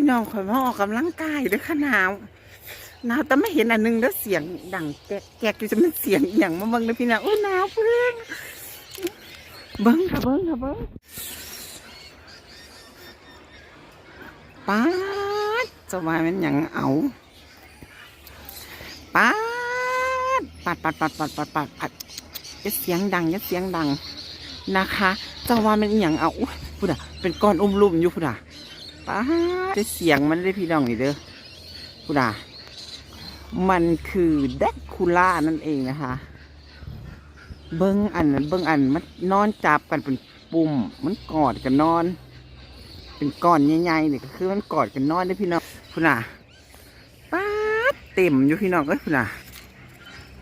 พี่น้องข่อยมาออกกำลังกายด้อค่ะหนาวหนาวแต่ไม่เห็นอันหนึงแล้วเสียงดังแกกแกกอยู่จะมันเสียงอย่างมาเบิ่งเลยพี่น้องโอ้หนาวเพื่อนเบิ่งค่ะเบิ่งค่ะเบิ่งป๊าดจะว่ามันหยังเอาป๊าดปัดปัดปัดปัดปัดปัดปัดย่าเสียงดังย่าเสียงดังนะคะจะว่ามันอย่างเอาอุ๊ยพูดอะเป็นก้อนอุ้มลุ่มอยู่พูดอะ ป้าดจะเสียงมันเลยพี่น้องนี่เด้อพูดามันคือแดกคูล่านั่นเองนะคะ เบิ้งอันนั้นเบิ้งอันมันนอนจับกันเป็นปุ่ม มันกอดกันนอน เป็นก้อนใหญ่ๆนี่ก็คือมันกอดกันนอนได้พี่น้องพูดาป้าเต็มอยู่พี่น้องเอ้ยพูดา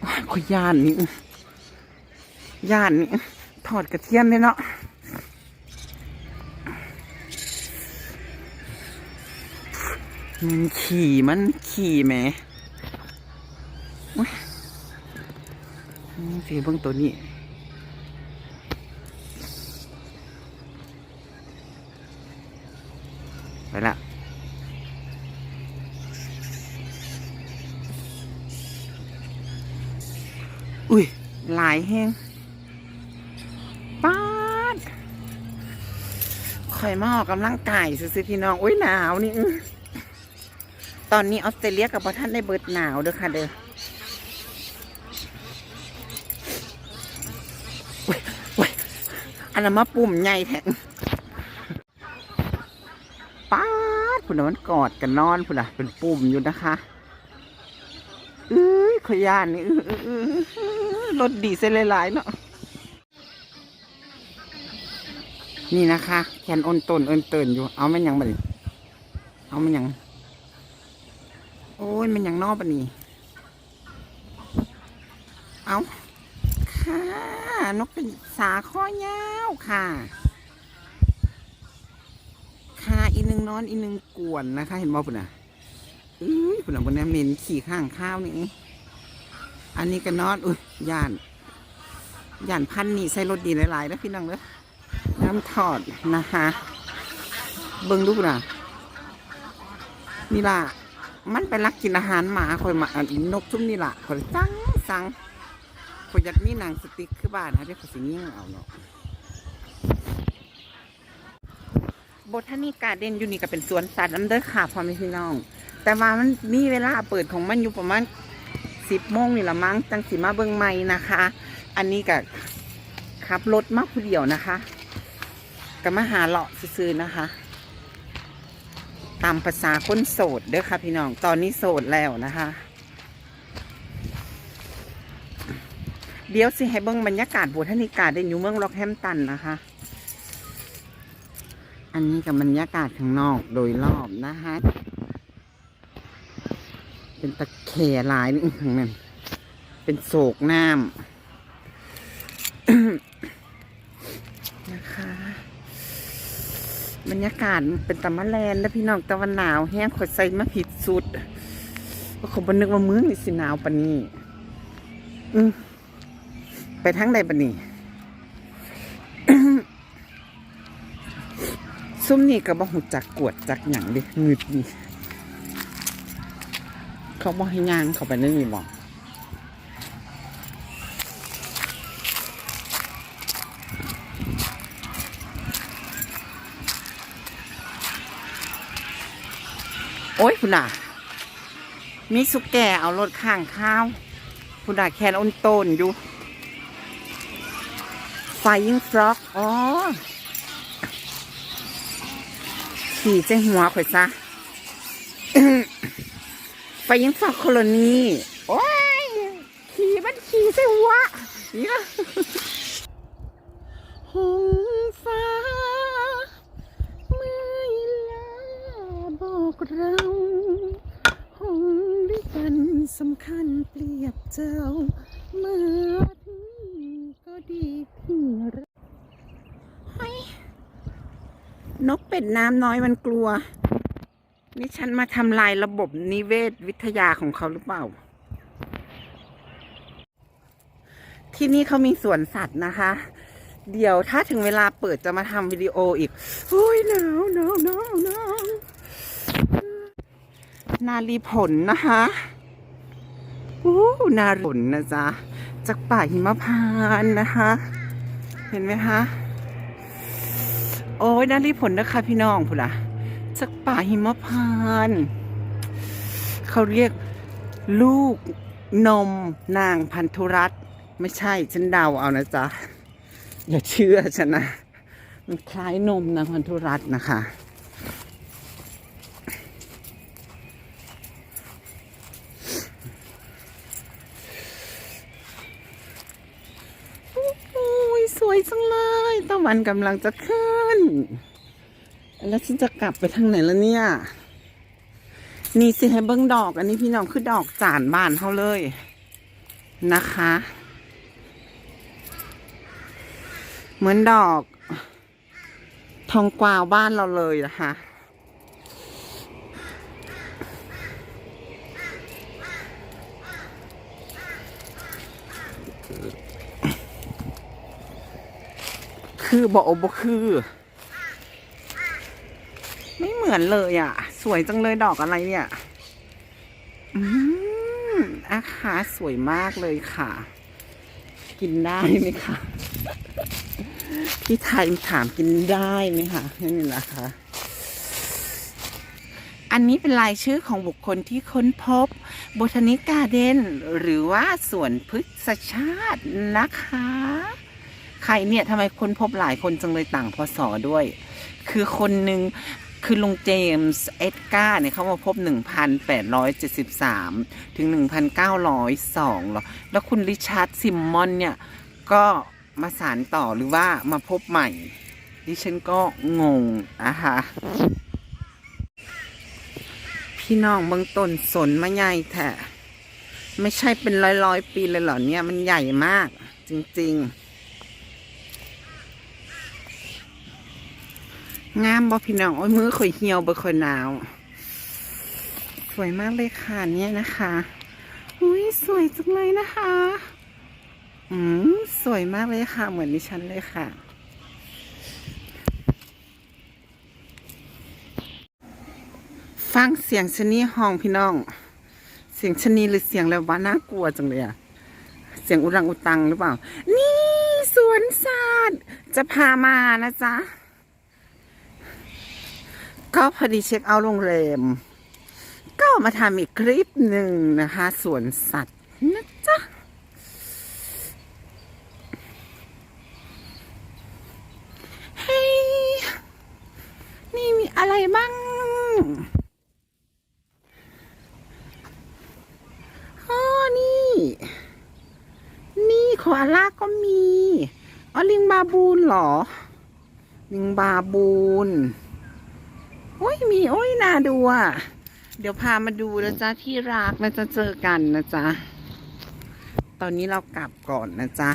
โอ้ยขอย่านนี่ย่านนี่ทอดกระเทียมเลยเนาะ มัน ขี่มันขี่แหมสีเบิ่งตัวนี้ไปละอุ้ย หลายแห้งป๊าดข่อยมาออกกำลังกายซื้อๆพี่น้อง อุ้ยหนาวนี่ ตอนนี้ออสเตรเลียกับประท่านได้เบิดหนาวเด้อค่ะเด้ออันนั้นมาปุ่มใหญ่แท้ป๊าดพุ่นน่ะมันกอดกันนอนพุ่นน่ะเป็นปุ่มอยู่นะคะเอ้ยขยานนี่รถดีเส้นหลายๆเนาะนี่นะคะ แขนอ้นต้นเอินเตินอยู่ เอามันยังบัดเอามันยัง โอ้ย มันยังนอกปะนี่ เอาค่ะ นกป็นสาข้อยาวค่ะ ค่ะอีนึงนอนอีนึงกวนนะคะ เห็นบ่ปุ่นอะอุ้ยปุ่นอะปุ่นนี้เหม็นขี่ข้างข้าวนี่ อันนี้ก็นอน อุ้ยย่านย่านพันนี่ใส่รถดีหลายๆนะพี่น้องเด้อน้ำถอดนะคะ เบิ่งดูปุ่นอะนี่ล่ะ มันไปรักกินอาหารหมาคอยมาอันนกชุ่มนี่ล่ะคอยสั่งสั่งคอยยากมีหนังสติ๊กคือบ้านฮะที่เขาสิยิ่งเอาเนาะบทานิการเด่นอยู่นี่ก็เป็นสวนสัตว์น้ำเด้อค่ะพ่อแม่พี่น้อง แต่ว่ามันมีเวลาเปิดของมันอยู่ประมาณสิบโมงนี่ละมั้งจังสีมาเบิ่งใหม่นะคะ อันนี้ก็ขับรถมาผู้เดียวนะคะ ก็มาหาเลาะซื้อนะคะ ตามภาษาคนโสดเด้อค่ะพี่น้องตอนนี้โสดแล้วนะคะ เดี๋ยวสิให้เบิ่งบรรยากาศบูทนิกาได้อยู่เมืองล็อกแฮมตันนะคะ อันนี้กับบรรยากาศข้างนอกโดยรอบนะคะเป็นตะแคร่หลายนี่อื้อหือนั่นเป็นโศกน้ำนะคะ บรรยากาศมันเป็นตะมะแลนแล้วพี่น้องตะวันหนาวแห้งขดใส่มาผิดสุดก็ขบนึกว่ามืองนี่สิหนาวปานนี้อืมไปทั้งใดปานนี้ซุ่มนี่ก็บ่หูจักกวดจักหยังดิงึดนี่เขาบ่ให้ย่างเขาไปในนี่บ โอ้ยคุณน่ะ มีสุกแก่เอารถข้างข้าวคุณน่ะแคนอ้นโตนอยู่ ไฟยิงฟล็อกอ๋อขี่ใจหัวข่อยซะไฟยิงฟล็อกโคลนีโอ้ย ขี่มันขี่ใจหัวนี่นะหงฟ้าเมื่อยลาบอกเรา สำคัญเปรียบเจ้าเมื่อที่ก็ดีที่รักเฮ้นกเป็ดน้ำน้อยมันกลัว นี่ฉันมาทำลายระบบนิเวศวิทยาของเขาหรือเปล่า ที่นี่เขามีสวนสัตว์นะคะ เดี๋ยวถ้าถึงเวลาเปิดจะมาทำวิดีโออีกโอ้ยหนาวหนาวหนาวหนาวนาลีผลนะคะ นาลีผลนะจ๊ะ จากป่าหิมพานนะคะ เห็นไหมคะ โอ้ยนาลีผลนะคะพี่น้องพูดละจากป่าหิมพาน เขาเรียกลูกนมนางพันธุรัตไม่ใช่ฉันเดาเอานะจ๊ะ อย่าเชื่อฉันนะ มันคล้ายนมนางพันธุรัตนะคะ โอ้ยสวยจังเลยตะ วันกำลังจะขึ้น แล้วฉันจะกลับไปทางไหนแล้วเนี่ย นี่สิให้เบิ้งดอก อันนี้พี่น้องคือดอกจานบ้านเขาเลยนะคะ เหมือนดอก ทองกวาวบ้านเราเลยนะคะ คือบอกบอกคือ ไม่เหมือนเลยอะ สวยจังเลยดอกอะไรเนี่ย อืมอาคาสวยมากเลยค่ะ กินได้ไหมคะพี่ไทยถามกินได้ไหมคะนี่แหละค่ะอันนี้เป็นรายชื่อของบุคคลที่ค้นพบ b o t a n i c Garden หรือว่าสวนพฤกษชาตินะคะ ใครเนี่ยทำไมค้นพบหลายคนจังเลยต่างพศด้วย คือคนหนึ่งคือลุงเจมส์เอ็ดการ์เนี่ยเขามาพบ 1,873 ถึง 1,902หรอ แล้วคุณริชาร์ดซิมมอนเนี่ย ก็มาสารต่อหรือว่ามาพบใหม่ ดิฉันก็งงนะคะพี่น้องเบื้องต้นสนมาใหญ่แท้ไม่ใช่เป็นร้อยร้อยๆปีเลยเหรอเนี่ย มันใหญ่มาก จริง ๆ งามบ่พี่น้องโอ้ยมือข่อยเหี่ยวบ่ข่อยหนาว สวยมากเลยค่ะเนี่ยนะคะอุ้ยสวยจังเลยนะคะ อืมสวยมากเลยค่ะ เหมือนดิฉันเลยค่ะ ฟังเสียงชนีห้องพี่น้อง เสียงชนีหรือเสียงอะไรวะน่ากลัวจังเลยอะเสียงอุรังอุตังหรือเปล่า นี่สวนสัตว์จะพามานะจ๊ะ ก็พอดีเช็คเอาท์โรงแรม ก็มาทำอีกคลิปหนึ่งนะคะสวนสัตว์นะจ๊ะเฮ้ยนี่มีอะไรบ้างอ๋อนี่ นี่โคอาล่าก็มีอ๋อลิงบาบูนเหรอ ลิงบาบูน โอ้ยมีโอ้ยน่าดูอะ เดี๋ยวพามาดูนะจ๊ะที่รักนะจะเจอกันนะจ๊ะ ตอนนี้เรากลับก่อนนะจ๊ะ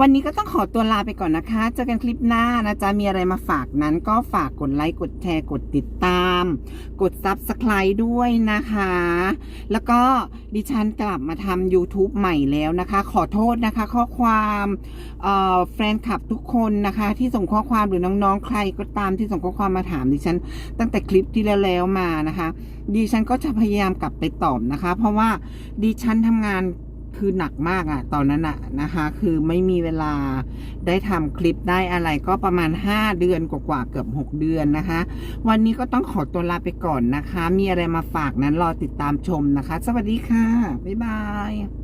วันนี้ก็ต้องขอตัวลาไปก่อนนะคะ เจอกันคลิปหน้านะจ๊ะ มีอะไรมาฝากนั้นก็ฝากกดไลค์ กดแชร์ กดติดตาม กด Subscribe ด้วยนะคะ แล้วก็ดิฉันกลับมาทำ YouTube ใหม่แล้วนะคะ ขอโทษนะคะ ข้อความแฟนคลับทุกคนนะคะ ที่ส่งข้อความหรือน้องๆ ใครก็ตามที่ส่งข้อความมาถามดิฉัน ตั้งแต่คลิปที่แล้วๆมานะคะ ดิฉันก็จะพยายามกลับไปตอบนะคะ เพราะว่าดิฉันทำงาน คือหนักมากอะตอนนั้นอะนะคะ คือไม่มีเวลาได้ทำคลิปได้อะไรก็ประมาณ 5 เดือนกว่าๆเกือบ 6 เดือนนะคะ วันนี้ก็ต้องขอตัวลาไปก่อนนะคะ มีอะไรมาฝากนั้นรอติดตามชมนะคะ สวัสดีค่ะ บ๊ายบาย